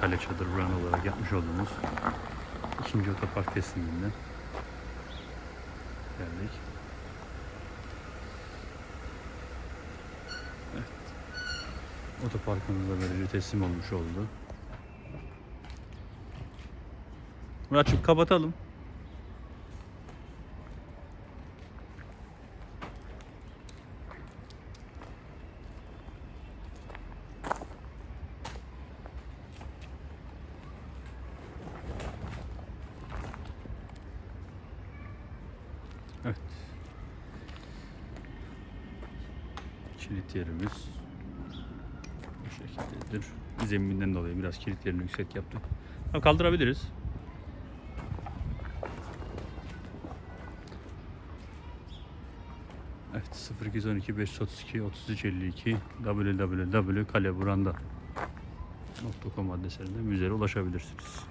kale çadır buran olarak yapmış olduğumuz ikinci otopark tesliminde geldik. Evet. Otoparkımız da böylece teslim olmuş oldu. Muratçım kapatalım. Evet. Kilit yerimiz bu şekildedir. Zeminden dolayı biraz kilit yerini yüksek yaptık. Ama kaldırabiliriz. Evet 0212 532 3352 www.kaleburanda.com adreslerinde bizlere ulaşabilirsiniz.